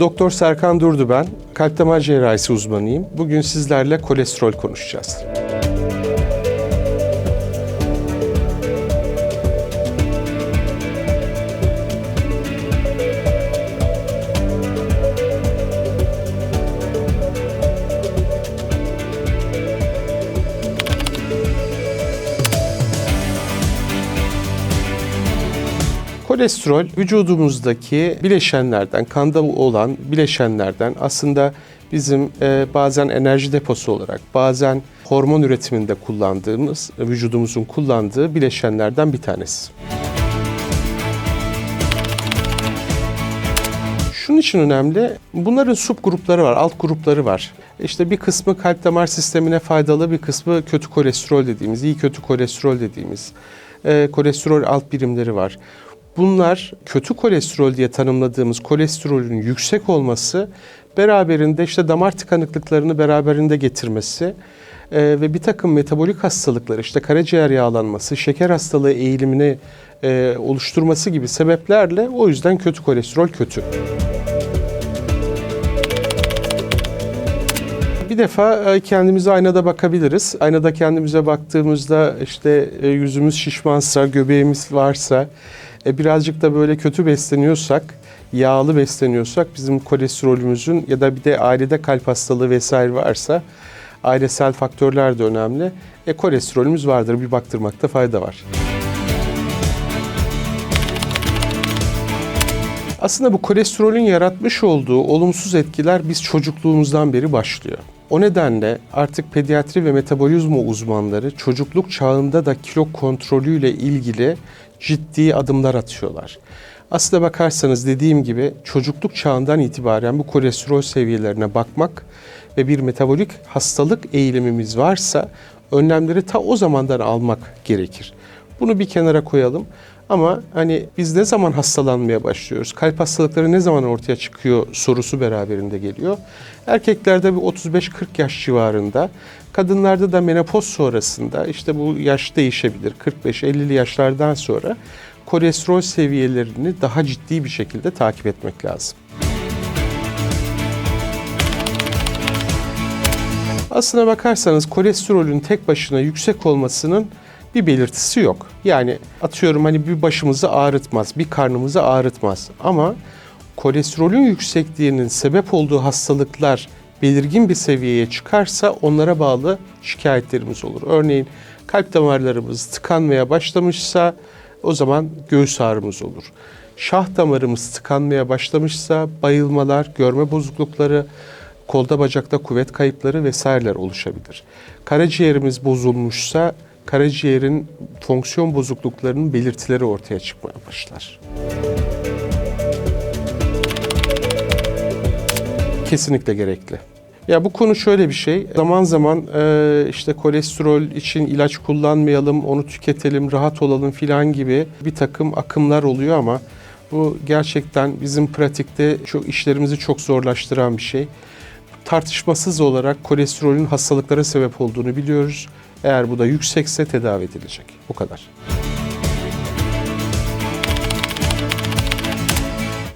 Doktor Serkan Durdu ben. Kalp damar cerrahisi uzmanıyım. Bugün sizlerle kolesterol konuşacağız. Kolesterol vücudumuzdaki bileşenlerden, kanda olan bileşenlerden aslında bizim e, bazen enerji deposu olarak, bazen hormon üretiminde kullandığımız, vücudumuzun kullandığı bileşenlerden bir tanesi. Şunun için önemli, bunların subgrupları var, alt grupları var. İşte bir kısmı kalp damar sistemine faydalı, bir kısmı kötü kolesterol dediğimiz, iyi kötü kolesterol dediğimiz e, kolesterol alt birimleri var. Bunlar kötü kolesterol diye tanımladığımız kolesterolün yüksek olması beraberinde işte damar tıkanıklıklarını beraberinde getirmesi e, ve bir takım metabolik hastalıklar işte karaciğer yağlanması, şeker hastalığı eğilimini e, oluşturması gibi sebeplerle o yüzden kötü kolesterol kötü. Bir defa e, kendimize aynada bakabiliriz. Aynada kendimize baktığımızda işte e, yüzümüz şişmansa, göbeğimiz varsa, e, birazcık da böyle kötü besleniyorsak, yağlı besleniyorsak bizim kolesterolümüzün ya da bir de ailede kalp hastalığı vesaire varsa ailesel faktörler de önemli. E, kolesterolümüz vardır bir baktırmakta fayda var. Aslında bu kolesterolün yaratmış olduğu olumsuz etkiler biz çocukluğumuzdan beri başlıyor. O nedenle artık pediatri ve metabolizma uzmanları çocukluk çağında da kilo kontrolüyle ilgili ciddi adımlar atıyorlar. Aslında bakarsanız dediğim gibi çocukluk çağından itibaren bu kolesterol seviyelerine bakmak ve bir metabolik hastalık eğilimimiz varsa önlemleri ta o zamandan almak gerekir. Bunu bir kenara koyalım. Ama hani biz ne zaman hastalanmaya başlıyoruz? Kalp hastalıkları ne zaman ortaya çıkıyor sorusu beraberinde geliyor. Erkeklerde bir 35-40 yaş civarında, kadınlarda da menopoz sonrasında işte bu yaş değişebilir. 45-50'li yaşlardan sonra kolesterol seviyelerini daha ciddi bir şekilde takip etmek lazım. Aslına bakarsanız kolesterolün tek başına yüksek olmasının bir belirtisi yok. Yani atıyorum hani bir başımızı ağrıtmaz, bir karnımızı ağrıtmaz. Ama kolesterolün yüksekliğinin sebep olduğu hastalıklar belirgin bir seviyeye çıkarsa onlara bağlı şikayetlerimiz olur. Örneğin kalp damarlarımız tıkanmaya başlamışsa o zaman göğüs ağrımız olur. Şah damarımız tıkanmaya başlamışsa bayılmalar, görme bozuklukları, kolda bacakta kuvvet kayıpları vesaireler oluşabilir. Karaciğerimiz bozulmuşsa karaciğerin fonksiyon bozukluklarının belirtileri ortaya çıkmaya başlar. Kesinlikle gerekli. Ya bu konu şöyle bir şey. Zaman zaman e, işte kolesterol için ilaç kullanmayalım, onu tüketelim, rahat olalım filan gibi bir takım akımlar oluyor ama bu gerçekten bizim pratikte çok işlerimizi çok zorlaştıran bir şey. Tartışmasız olarak kolesterolün hastalıklara sebep olduğunu biliyoruz. Eğer bu da yüksekse tedavi edilecek. Bu kadar.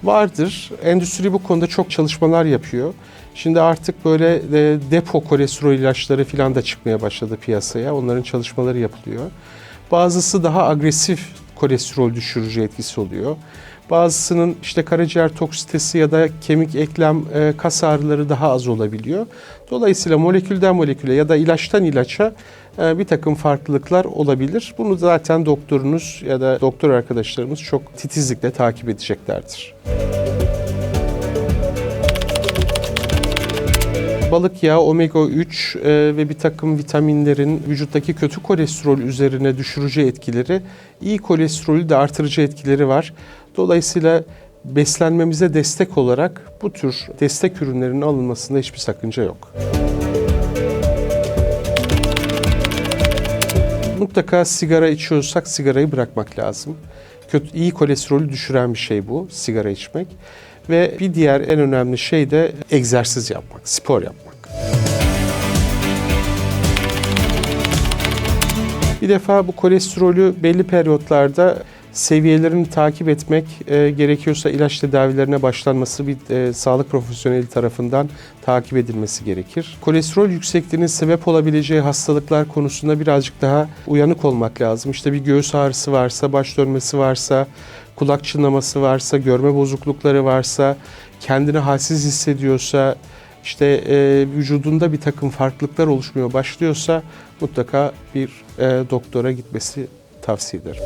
Vardır. Endüstri bu konuda çok çalışmalar yapıyor. Şimdi artık böyle e, depo kolesterol ilaçları falan da çıkmaya başladı piyasaya. Onların çalışmaları yapılıyor. Bazısı daha agresif kolesterol düşürücü etkisi oluyor. Bazısının işte karaciğer toksitesi ya da kemik eklem e, kas ağrıları daha az olabiliyor. Dolayısıyla molekülden moleküle ya da ilaçtan ilaça e, bir takım farklılıklar olabilir. Bunu zaten doktorunuz ya da doktor arkadaşlarımız çok titizlikle takip edeceklerdir. Balık yağı, omega 3 e, ve bir takım vitaminlerin vücuttaki kötü kolesterol üzerine düşürücü etkileri, iyi kolesterolü de artırıcı etkileri var. Dolayısıyla beslenmemize destek olarak bu tür destek ürünlerinin alınmasında hiçbir sakınca yok. Mutlaka sigara içiyorsak sigarayı bırakmak lazım. Kötü, iyi kolesterolü düşüren bir şey bu, sigara içmek. Ve bir diğer en önemli şey de egzersiz yapmak, spor yapmak. Bir defa bu kolesterolü belli periyotlarda seviyelerini takip etmek, e, gerekiyorsa ilaç tedavilerine başlanması bir e, sağlık profesyoneli tarafından takip edilmesi gerekir. Kolesterol yüksekliğinin sebep olabileceği hastalıklar konusunda birazcık daha uyanık olmak lazım. İşte bir göğüs ağrısı varsa, baş dönmesi varsa, kulak çınlaması varsa, görme bozuklukları varsa, kendini halsiz hissediyorsa, işte e, vücudunda bir takım farklılıklar oluşmaya başlıyorsa mutlaka bir e, doktora gitmesi tavsiye ederim.